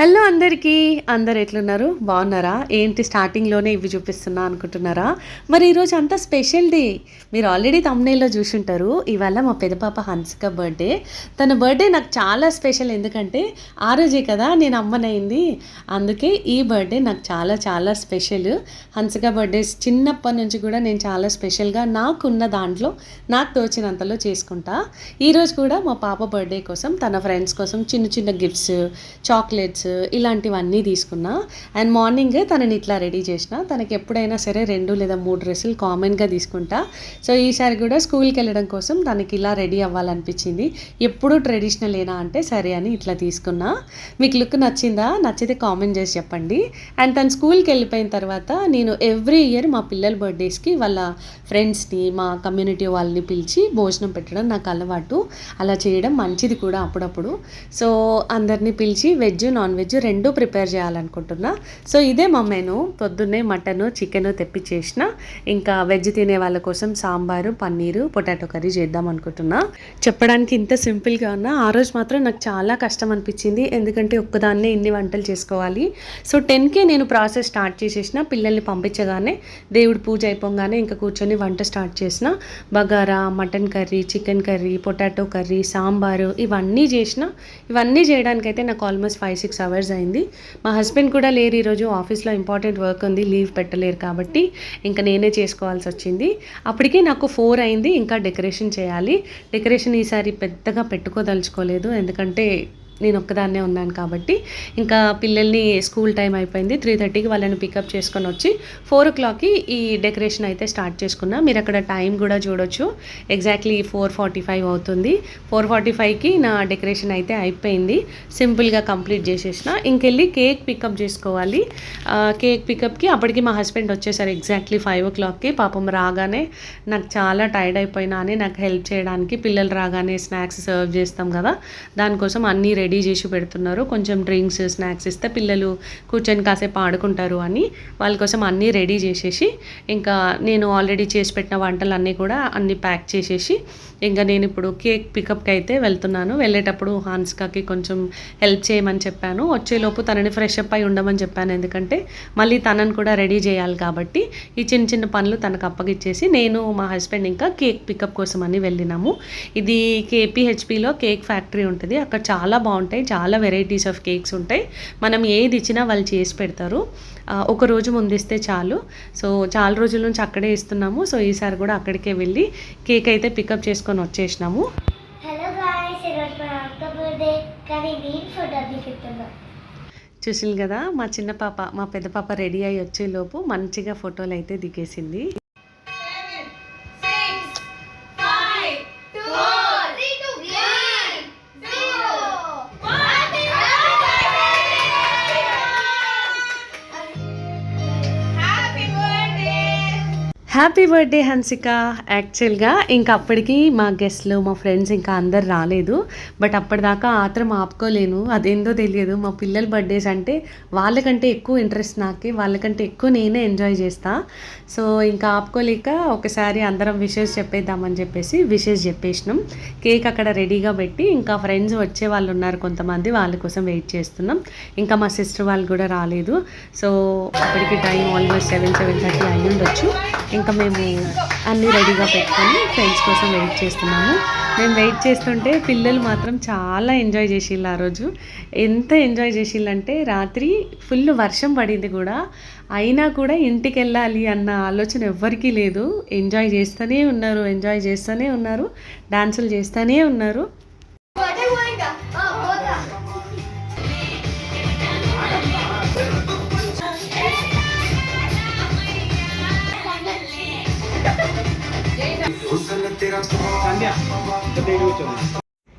Hello అందరికీ. అందరు ఎట్లున్నారు? బాగున్నారా? ఏంటి స్టార్టింగ్లోనే ఇవి చూపిస్తున్నా అనుకుంటున్నారా? మరి ఈరోజు అంతా స్పెషల్ డే. మీరు ఆల్రెడీ తమ్నేల్లో చూసుంటారు. ఇవాళ మా పెద్దపాప హన్సిక బర్త్డే తన బర్త్డే నాకు చాలా స్పెషల్ ఎందుకంటే ఆ రోజే కదా నేను అమ్మనైంది. అందుకే ఈ బర్త్డే నాకు చాలా చాలా స్పెషల్. హన్సిక బర్త్డేస్ చిన్నప్పటి నుంచి కూడా నేను చాలా స్పెషల్గా నాకున్న దాంట్లో నాకు తోచినంతలో చేసుకుంటా. ఈరోజు కూడా మా పాప బర్త్డే కోసం తన ఫ్రెండ్స్ కోసం చిన్న చిన్న గిఫ్ట్స్ చాక్లెట్స్ ఇలాంటివన్నీ తీసుకున్నా. అండ్ మార్నింగ్ తనని ఇట్లా రెడీ చేసిన. తనకి ఎప్పుడైనా సరే రెండు లేదా మూడు డ్రెస్సులు కామన్గా తీసుకుంటా. సో ఈసారి కూడా స్కూల్కి వెళ్ళడం కోసం తనకి ఇలా రెడీ అవ్వాలనిపించింది. ఎప్పుడు ట్రెడిషనల్ ఏనా అంటే సరే అని ఇట్లా తీసుకున్నా. మీకు లుక్ నచ్చిందా? నచ్చితే కామెంట్ చేసి చెప్పండి. అండ్ తను స్కూల్కి వెళ్ళిపోయిన తర్వాత నేను ఎవ్రీ ఇయర్ మా పిల్లల బర్త్డేస్కి వాళ్ళ ఫ్రెండ్స్ని మా కమ్యూనిటీ వాళ్ళని పిలిచి భోజనం పెట్టడం నాకు అలవాటు. అలా చేయడం మంచిది కూడా అప్పుడప్పుడు. సో అందరినీ పిలిచి వెజ్ నాన్ వెజ్ రెండు ప్రిపేర్ చేయాలనుకుంటున్నా. సో ఇదే మా మెను. పొద్దున్నే మటను చికెన్ తెప్పించేసిన ఇంకా వెజ్ తినే వాళ్ళ కోసం సాంబారు పన్నీరు పొటాటో కర్రీ చేద్దాం అనుకుంటున్నా. చెప్పడానికి ఇంత సింపుల్గా ఉన్నా ఆ రోజు మాత్రం నాకు చాలా కష్టం అనిపించింది. ఎందుకంటే ఒక్కదాన్నే ఇన్ని వంటలు చేసుకోవాలి. సో టెన్కే నేను ప్రాసెస్ స్టార్ట్ చేసేసిన. పిల్లల్ని పంపించగానే దేవుడు పూజ అయిపోగానే ఇంకా కూర్చొని వంట స్టార్ట్ చేసిన. Bagara mutton curry chicken curry potato curry sambar ఇవన్నీ చేసిన. ఇవన్నీ చేయడానికైతే నాకు ఆల్మోస్ట్ ఫైవ్ సిక్స్ అవర్స్ అయింది. మా హస్బెండ్ కూడా లేరు ఈరోజు ఆఫీస్లో ఇంపార్టెంట్ వర్క్ ఉంది లీవ్ పెట్టలేరు కాబట్టి ఇంకా నేనే చేసుకోవాల్సి వచ్చింది. అప్పటికే నాకు ఫోర్ అయింది ఇంకా డెకరేషన్ చేయాలి. డెకరేషన్ ఈసారి పెద్దగా పెట్టుకోదలుచుకోలేదు ఎందుకంటే నేను ఒక్కదాన్నే ఉన్నాను కాబట్టి ఇంకా పిల్లల్ని స్కూల్ టైం అయిపోయింది. త్రీ థర్టీకి వాళ్ళని పికప్ చేసుకొని వచ్చి ఫోర్ ఓ క్లాక్కి ఈ డెకరేషన్ అయితే స్టార్ట్ చేసుకున్నా. మీరు అక్కడ టైం కూడా చూడొచ్చు. ఎగ్జాక్ట్లీ ఫోర్ ఫార్టీ ఫైవ్ అవుతుంది. ఫోర్ ఫార్టీ ఫైవ్కి నా డెకరేషన్ అయితే అయిపోయింది. సింపుల్గా కంప్లీట్ చేసేసిన. ఇంకెళ్ళి కేక్ పికప్ చేసుకోవాలి. కేక్ పికప్కి అప్పటికి మా హస్బెండ్ వచ్చేసారు ఎగ్జాక్ట్లీ ఫైవ్ ఓ క్లాక్కి. పాపం రాగానే నాకు చాలా టైర్డ్ అయిపోయినా అని నాకు హెల్ప్ చేయడానికి పిల్లలు రాగానే స్నాక్స్ సర్వ్ చేస్తాం కదా. దానికోసం అన్నీ రెడీ రెడీ చేసి పెడుతున్నారు. కొంచెం డ్రింక్స్ స్నాక్స్ ఇస్తే పిల్లలు కూర్చొని కాసేపు ఆడుకుంటారు అని వాళ్ళ కోసం అన్నీ రెడీ చేసేసి ఇంకా నేను ఆల్రెడీ చేసి పెట్టిన వంటలన్నీ కూడా అన్నీ ప్యాక్ చేసేసి ఇంకా నేను ఇప్పుడు కేక్ పికప్కి అయితే వెళ్తున్నాను. వెళ్ళేటప్పుడు హాన్స్కాకి కొంచెం హెల్ప్ చేయమని చెప్పాను. వచ్చేలోపు తనని ఫ్రెష్ అప్ అయి ఉండమని చెప్పాను. ఎందుకంటే మళ్ళీ తనని కూడా రెడీ చేయాలి కాబట్టి ఈ చిన్న చిన్న పనులు తనకు అప్పగిచ్చేసి నేను మా హస్బెండ్ ఇంకా కేక్ పికప్ కోసం అని వెళ్ళినాము. ఇది కేపీహెచ్పిలో కేక్ ఫ్యాక్టరీ ఉంటుంది. అక్కడ చాలా బాగుంటాయి చాలా వెరైటీస్ ఆఫ్ కేక్స్ ఉంటాయి. మనం ఏది ఇచ్చినా వాళ్ళు చేసి పెడతారు. ఒక రోజు ముందిస్తే చాలు. సో చాలా రోజుల నుంచి అక్కడే ఇస్తున్నాము. సో ఈసారి కూడా అక్కడికే వెళ్ళి కేక్ అయితే పికప్ చేసుకొని వచ్చేసినాము. హలో బర్త్డే కానీ ఫోటో చూసింది కదా మా చిన్న పాప మా పెద్ద పాప రెడీ అయ్యి వచ్చేలోపు మంచిగా ఫోటోలు అయితే దిగేసింది. హ్యాపీ బర్త్డే హన్సిక యాక్చువల్గా ఇంకా అప్పటికి మా గెస్ట్లు మా ఫ్రెండ్స్ ఇంకా అందరు రాలేదు. బట్ అప్పటిదాకా ఆత్రం ఆపుకోలేను. అదేందో తెలియదు. మా పిల్లల బర్త్డేస్ అంటే వాళ్ళకంటే ఎక్కువ ఇంట్రెస్ట్ నాకే. వాళ్ళకంటే ఎక్కువ నేనే ఎంజాయ్ చేస్తా. సో ఇంకా ఆపుకోలేక ఒకసారి అందరం విషెస్ చెప్పేద్దామని చెప్పేసి విషెస్ చెప్పేసినాం. కేక్ అక్కడ రెడీగా పెట్టి ఇంకా ఫ్రెండ్స్ వచ్చే వాళ్ళు ఉన్నారు కొంతమంది. వాళ్ళ కోసం వెయిట్ చేస్తున్నాం. ఇంకా మా సిస్టర్ వాళ్ళు కూడా రాలేదు. సో అప్పటికి time almost seven seven thirty అయ్యి ఉండొచ్చు ఇంకా మేము అన్నీ రెడీగా పెట్టుకొని ఫ్రెండ్స్ కోసం వెయిట్ చేస్తున్నాము. మేము వెయిట్ చేస్తుంటే పిల్లలు మాత్రం చాలా ఎంజాయ్ చేసిళ్ళు ఆ రోజు. ఎంత ఎంజాయ్ చేసిళ్ళంటే రాత్రి ఫుల్ వర్షం పడింది కూడా. అయినా కూడా ఇంటికి వెళ్ళాలి అన్న ఆలోచన ఎవ్వరికీ లేదు. ఎంజాయ్ చేస్తూనే ఉన్నారు ఎంజాయ్ చేస్తూనే ఉన్నారు డాన్సులు చేస్తూనే ఉన్నారు.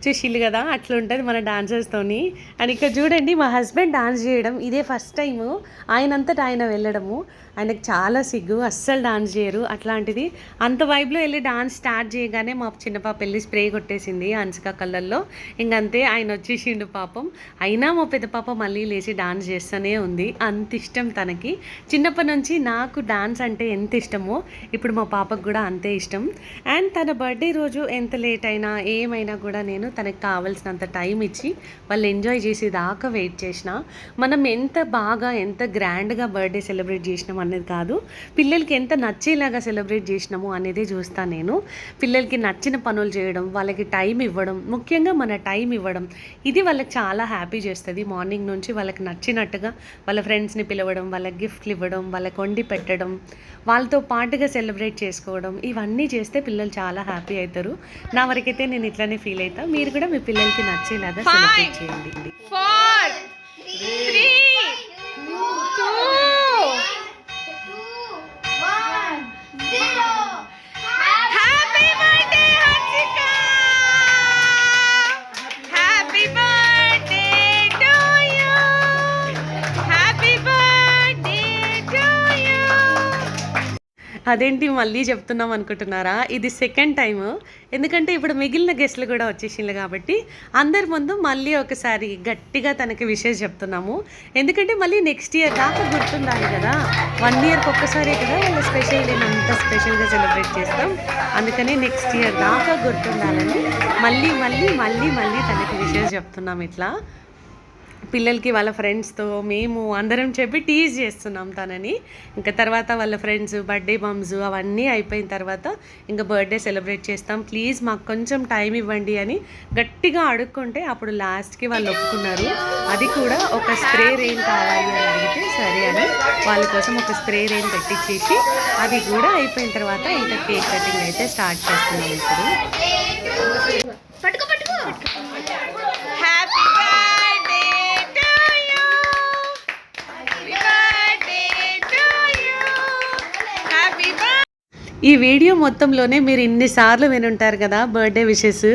చూసిల్లు కదా అట్లా ఉంటుంది మన డాన్సర్స్తోని అండ్ ఇక్కడ చూడండి మా హస్బెండ్ డాన్స్ చేయడం ఇదే ఫస్ట్ టైము ఆయనంతటా ఆయన వెళ్ళడము. ఆయనకు చాలా సిగ్గు అస్సలు డాన్స్ చేయరు. అట్లాంటిది అంత వైబ్లో వెళ్ళి డాన్స్ స్టార్ట్ చేయగానే మా చిన్న పాప వెళ్ళి స్ప్రే కొట్టేసింది హన్సిక కళ్ళల్లో. ఇంకంతే ఆయన వచ్చేసిండు పాపం. అయినా మా పెద్ద పాప మళ్ళీ లేచి డాన్స్ చేస్తూనే ఉంది. అంత ఇష్టం తనకి. చిన్నప్పటి నుంచి నాకు డాన్స్ అంటే ఎంత ఇష్టమో ఇప్పుడు మా పాపకు కూడా అంతే ఇష్టం. అండ్ తన బర్త్డే రోజు ఎంత లేట్ అయినా ఏమైనా కూడా నేను తనకి కావాల్సినంత టైం ఇచ్చి వాళ్ళు ఎంజాయ్ చేసి దాకా వెయిట్ చేసిన. మనం ఎంత బాగా ఎంత గ్రాండ్గా బర్త్డే సెలబ్రేట్ చేసినాం అనేది కాదు. పిల్లలకి ఎంత నచ్చేలాగా సెలబ్రేట్ చేసినాము అనేది చూస్తాను నేను. పిల్లలకి నచ్చిన పనులు చేయడం వాళ్ళకి టైం ఇవ్వడం ముఖ్యంగా మన టైం ఇవ్వడం ఇది వాళ్ళకి చాలా హ్యాపీ చేస్తుంది. మార్నింగ్ నుంచి వాళ్ళకి నచ్చినట్టుగా వాళ్ళ ఫ్రెండ్స్ని పిలవడం వాళ్ళకి గిఫ్ట్లు ఇవ్వడం వాళ్ళకి వండి పెట్టడం వాళ్ళతో పాటుగా సెలబ్రేట్ చేసుకోవడం ఇవన్నీ చేస్తే పిల్లలు చాలా హ్యాపీ అవుతారు నా వరకైతే నేను ఇట్లానే ఫీల్ అవుతా మీరు కూడా మీ పిల్లలకి నచ్చేలాగా సెలబ్రేట్ చేయండి. Three, Zero. అదేంటి మళ్ళీ చెప్తున్నాం అనుకుంటున్నారా? ఇది సెకండ్ టైము ఎందుకంటే ఇప్పుడు మిగిలిన గెస్ట్లు కూడా వచ్చేసిండ్రు కాబట్టి అందరి ముందు మళ్ళీ ఒకసారి గట్టిగా తనకి విషయం చెప్తున్నాము. ఎందుకంటే మళ్ళీ నెక్స్ట్ ఇయర్ దాకా గుర్తుండాలి కదా. వన్ ఇయర్కి ఒక్కసారి కదా వాళ్ళ స్పెషల్ నేను అంత స్పెషల్గా సెలబ్రేట్ చేస్తాం. అందుకని నెక్స్ట్ ఇయర్ దాకా గుర్తుండాలని మళ్ళీ మళ్ళీ మళ్ళీ మళ్ళీ తనకి విషయం చెప్తున్నాం ఇట్లా. పిల్లలకి వాళ్ళ ఫ్రెండ్స్తో మేము అందరం చెప్పి టీజ్ చేస్తున్నాం తనని. ఇంకా తర్వాత వాళ్ళ ఫ్రెండ్స్ బర్త్డే బమ్స్ అవన్నీ అయిపోయిన తర్వాత ఇంకా బర్త్డే సెలబ్రేట్ చేస్తాం. ప్లీజ్ మాకు కొంచెం టైం ఇవ్వండి అని గట్టిగా అడుక్కుంటే అప్పుడు లాస్ట్కి వాళ్ళు ఒప్పుకున్నారు. అది కూడా ఒక స్ప్రే రెయిన్ కావాలి అని అడిగితే సరే అని వాళ్ళ కోసం ఒక స్ప్రే రెయిన్ పెట్టించేసి అది కూడా అయిపోయిన తర్వాత ఇంకా కేక్ కటింగ్ అయితే స్టార్ట్ చేస్తున్నాం ఇప్పుడు. పట్టుకో పట్టుకో happy birthday to you happy birthday to you happy ఈ వీడియో మొత్తంలోనే మీరు ఇన్నిసార్లు వినుంటారు కదా బర్త్డే విషెస్.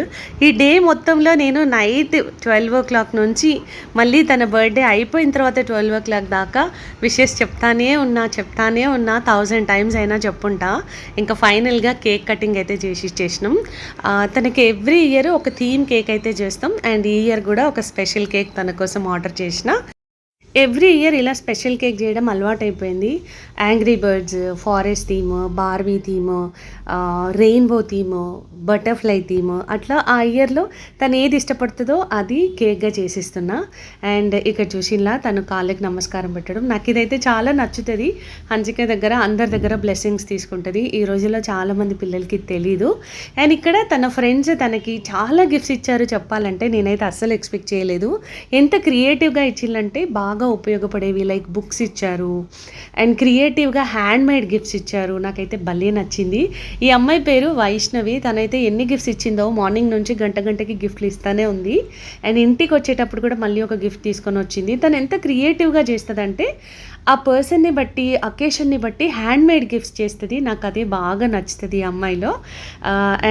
ఈ డే మొత్తంలో నేను నైట్ ట్వెల్వ్ ఓ క్లాక్ నుంచి మళ్ళీ తన బర్త్డే అయిపోయిన తర్వాత ట్వెల్వ్ ఓ క్లాక్ దాకా విషెస్ చెప్తానే ఉన్నా చెప్తానే ఉన్నా థౌజండ్ టైమ్స్ అయినా చెప్పుంటా. ఇంకా ఫైనల్గా కేక్ కటింగ్ అయితే చేసి చేసినాం. తనకి ఎవ్రీ ఇయర్ ఒక థీమ్ కేక్ అయితే చేస్తాం. అండ్ ఈ ఇయర్ కూడా ఒక స్పెషల్ కేక్ తన కోసం ఆర్డర్ చేసిన. ఎవ్రీ ఇయర్ ఇలా స్పెషల్ కేక్ చేయడం అలవాటు అయిపోయింది angry birds forest theme Barbie theme rainbow theme butterfly theme అట్లా ఆ ఇయర్లో తను ఏది ఇష్టపడుతుందో అది కేక్గా చేసిస్తున్నా. అండ్ ఇక్కడ చూసినలా తను కాళ్ళకి నమస్కారం పెట్టడం. నాకు ఇదైతే చాలా నచ్చుతుంది. హన్సిక దగ్గర అందరి దగ్గర బ్లెస్సింగ్స్ తీసుకుంటుంది. ఈ రోజుల్లో చాలామంది పిల్లలకి తెలీదు. అండ్ ఇక్కడ తన ఫ్రెండ్స్ తనకి చాలా గిఫ్ట్స్ ఇచ్చారు చెప్పాలంటే నేనైతే అస్సలు ఎక్స్పెక్ట్ చేయలేదు. ఎంత క్రియేటివ్గా ఇచ్చిందంటే బాగా ఉపయోగపడేవి లైక్ బుక్స్ ఇచ్చారు. అండ్ క్రియేటివ్గా హ్యాండ్ మేడ్ గిఫ్ట్స్ ఇచ్చారు. నాకైతే భలే నచ్చింది. ఈ అమ్మాయి పేరు వైష్ణవి. తనైతే ఎన్ని గిఫ్ట్స్ ఇచ్చిందో మార్నింగ్ నుంచి గంట గంటకి గిఫ్ట్లు ఇస్తానే ఉంది. అండ్ ఇంటికి వచ్చేటప్పుడు కూడా మళ్ళీ ఒక గిఫ్ట్ తీసుకొని వచ్చింది తను ఎంత క్రియేటివ్గా చేస్తుందంటే ఆ పర్సన్ని బట్టి అకేషన్ని బట్టి హ్యాండ్ మేడ్ గిఫ్ట్స్ చేస్తుంది. నాకు అదే బాగా నచ్చుతుంది ఈ అమ్మాయిలో.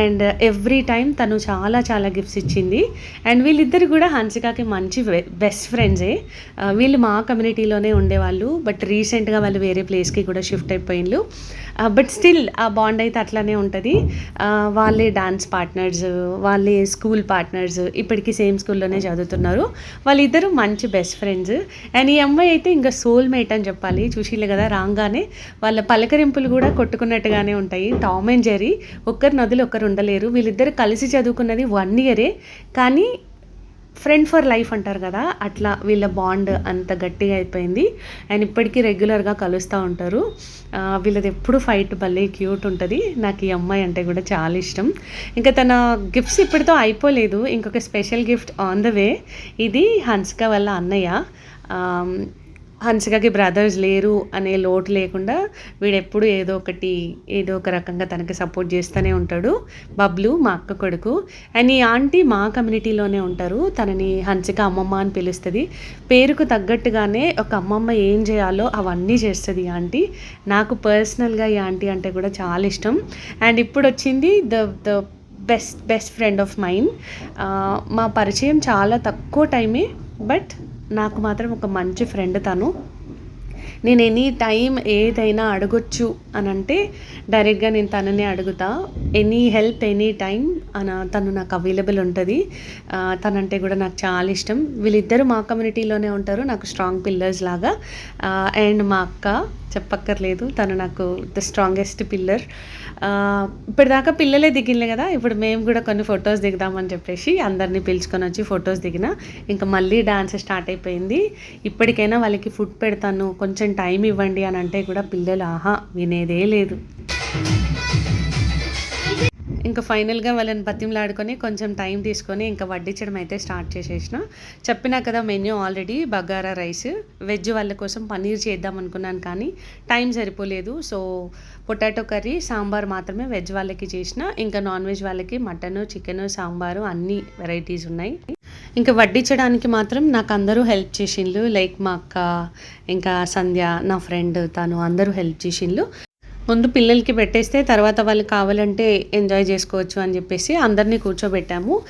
అండ్ ఎవ్రీ టైం తను చాలా చాలా గిఫ్ట్స్ ఇచ్చింది. అండ్ వీళ్ళిద్దరు కూడా హన్సికాకి మంచి బెస్ట్ ఫ్రెండ్సే వీళ్ళు మా కమ్యూనిటీలోనే ఉండేవాళ్ళు. బట్ రీసెంట్గా వాళ్ళు వేరే ప్లేస్కి కూడా షిఫ్ట్ అయిపోయిండ్రు Uh, బట్ స్టిల్ ఆ బాండ్ అయితే అట్లానే ఉంటుంది. Uh, వాళ్ళే డాన్స్ పార్ట్నర్స్ వాళ్ళే స్కూల్ పార్ట్నర్స్ ఇప్పటికీ సేమ్ స్కూల్లోనే చదువుతున్నారు. వాళ్ళిద్దరూ మంచి బెస్ట్ ఫ్రెండ్స్ అండ్ ఈ అమ్మాయి అయితే ఇంకా సోల్ మేట్ అని చెప్పాలి. చూసిలే కదా రాగానే వాళ్ళ పలకరింపులు కూడా కొట్టుకున్నట్టుగానే ఉంటాయి. టామ్ అండ్ జెరీ ఒక్కరి నదులు ఒక్కరు ఉండలేరు. వీళ్ళిద్దరు కలిసి చదువుకున్నది వన్ ఇయరే కానీ ఫ్రెండ్ ఫర్ లైఫ్ అంటారు కదా అట్లా వీళ్ళ బాండ్ అంత గట్టిగా అయిపోయింది. అండ్ ఇప్పటికీ రెగ్యులర్గా కలుస్తూ ఉంటారు. వీళ్ళది ఎప్పుడు ఫైట్ భలే క్యూట్ ఉంటుంది. నాకు ఈ అమ్మాయి అంటే కూడా చాలా ఇష్టం. ఇంకా తన గిఫ్ట్స్ ఇప్పటితో అయిపోలేదు. ఇంకొక special gift on the way ఇది హన్స్క వాళ్ళ అన్నయ్య. హన్సికకి బ్రదర్స్ లేరు అనే లోటు లేకుండా వీడెప్పుడు ఏదో ఒకటి ఏదో ఒక రకంగా తనకి సపోర్ట్ చేస్తూనే ఉంటాడు. బబ్లు మా అక్క కొడుకు. అండ్ ఈ ఆంటీ మా కమ్యూనిటీలోనే ఉంటారు. తనని హన్సిక అమ్మమ్మ అని పిలుస్తుంది. పేరుకు తగ్గట్టుగానే ఒక అమ్మమ్మ ఏం చేయాలో అవన్నీ చేస్తుంది ఈ ఆంటీ. నాకు పర్సనల్గా ఈ ఆంటీ అంటే కూడా చాలా ఇష్టం. అండ్ ఇప్పుడు వచ్చింది the the best best friend of mind మా పరిచయం చాలా తక్కువ టైమే బట్ నాకు మాత్రం ఒక మంచి ఫ్రెండ్ తను. నేను ఎనీ టైం ఏదైనా అడగొచ్చు అని అంటే డైరెక్ట్గా నేను తననే అడుగుతా. ఎనీ హెల్ప్ ఎనీ టైం అన తను నాకు అవైలబుల్ ఉంటుంది. తనంటే కూడా నాకు చాలా ఇష్టం. వీళ్ళిద్దరూ మా కమ్యూనిటీలోనే ఉంటారు. నాకు స్ట్రాంగ్ పిల్లర్స్ లాగా. అండ్ మా అక్క చెప్పక్కర్లేదు. తను నాకు ద స్ట్రాంగెస్ట్ పిల్లర్ ఇప్పటిదాకా పిల్లలే దిగిలే కదా ఇప్పుడు మేము కూడా కొన్ని ఫొటోస్ దిగుదామని చెప్పేసి అందరినీ పిలుచుకొని వచ్చి ఫొటోస్ దిగిన. ఇంకా మళ్ళీ డాన్స్ స్టార్ట్ అయిపోయింది. ఇప్పటికైనా వాళ్ళకి ఫుడ్ పెడతాను కొంచెం టైం ఇవ్వండి అని అంటే కూడా పిల్లలు ఆహా వినేదే లేదు. ఇంకా ఫైనల్గా వాళ్ళని బతిమలాడుకొని కొంచెం టైం తీసుకొని ఇంకా వడ్డించడం అయితే స్టార్ట్ చేసేసిన. చెప్పినా కదా menu already bagara rice. Veg వాళ్ళ కోసం పన్నీర్ చేద్దాం అనుకున్నాను కానీ టైం సరిపోలేదు. సో పొటాటో కర్రీ సాంబార్ మాత్రమే వెజ్ వాళ్ళకి చేసిన ఇంకా నాన్ వెజ్ వాళ్ళకి మటన్ చికెన్ సాంబారు అన్ని వెరైటీస్ ఉన్నాయి. ఇంకా వడ్డించడానికి మాత్రం నాకు అందరూ హెల్ప్ చేసిండ్రు లైక్ మా అక్క ఇంకా సంధ్య నా ఫ్రెండ్ తను అందరూ హెల్ప్ చేసిండ్రు ముందు పిల్లలకి పెట్టేస్తే తర్వాత వాళ్ళు కావాలంటే ఎంజాయ్ చేసుకోవచ్చు అని చెప్పేసి అందరినీ కూర్చోబెట్టాము.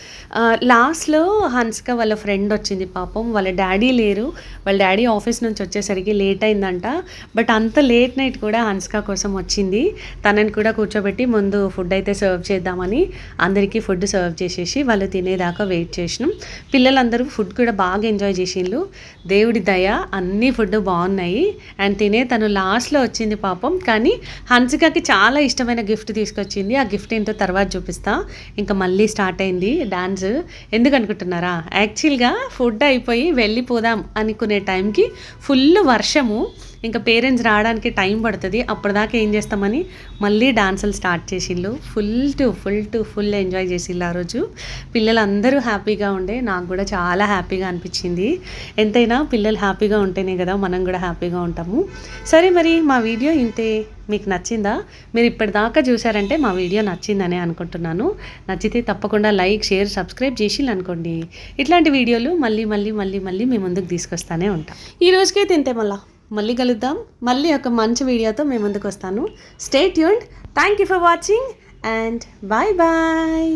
లాస్ట్లో హన్స్క వాళ్ళ ఫ్రెండ్ వచ్చింది పాపం. వాళ్ళ డాడీ లేరు. వాళ్ళ డాడీ ఆఫీస్ నుంచి వచ్చేసరికి లేట్ అయిందంట. బట్ అంత లేట్ నైట్ కూడా హన్స్క కోసం వచ్చింది. తనని కూడా కూర్చోబెట్టి ముందు ఫుడ్ అయితే సర్వ్ చేద్దామని అందరికీ ఫుడ్ సర్వ్ చేసేసి వాళ్ళు తినేదాకా వెయిట్ చేసినాం. పిల్లలందరూ ఫుడ్ కూడా బాగా ఎంజాయ్ చేసిండ్రు. దేవుడి దయ అన్ని ఫుడ్ బాగున్నాయి. అండ్ తినే తను లాస్ట్లో వచ్చింది పాపం. కానీ హన్సికకి చాలా ఇష్టమైన గిఫ్ట్ తీసుకొచ్చింది. ఆ గిఫ్ట్ ఏంటో తర్వాత చూపిస్తా. ఇంకా మళ్ళీ స్టార్ట్ అయింది డాన్స్. ఎందుకు అనుకుంటున్నారా యాక్చువల్గా ఫుడ్ అయిపోయి వెళ్ళిపోదాం అనుకునే టైంకి ఫుల్ వర్షము. ఇంకా పేరెంట్స్ రావడానికి టైం పడుతుంది. అప్పటిదాకా ఏం చేస్తామని మళ్ళీ డాన్సులు start చేసిళ్ళు. Full to full to full enjoy చేసిళ్ళు ఆ రోజు. పిల్లలందరూ హ్యాపీగా ఉండే. నాకు కూడా చాలా హ్యాపీగా అనిపించింది. ఎంతైనా పిల్లలు హ్యాపీగా ఉంటేనే కదా మనం కూడా హ్యాపీగా ఉంటాము. సరే మరి మా వీడియో ఇంతే. మీకు నచ్చిందా? మీరు ఇప్పటిదాకా చూసారంటే మా వీడియో నచ్చిందనే అనుకుంటున్నాను. నచ్చితే తప్పకుండా లైక్ షేర్ సబ్స్క్రైబ్ చేసి అనుకోండి. ఇట్లాంటి వీడియోలు మళ్ళీ మళ్ళీ మళ్ళీ మళ్ళీ మీ ముందుకు తీసుకొస్తానే ఉంటాం. ఈ రోజుకే తింటే మళ్ళీ. మళ్ళీ కలుద్దాం. మళ్ళీ ఒక మంచి వీడియోతో మేము ముందుకు వస్తాను. Stay Yoon thank you for watching and bye bye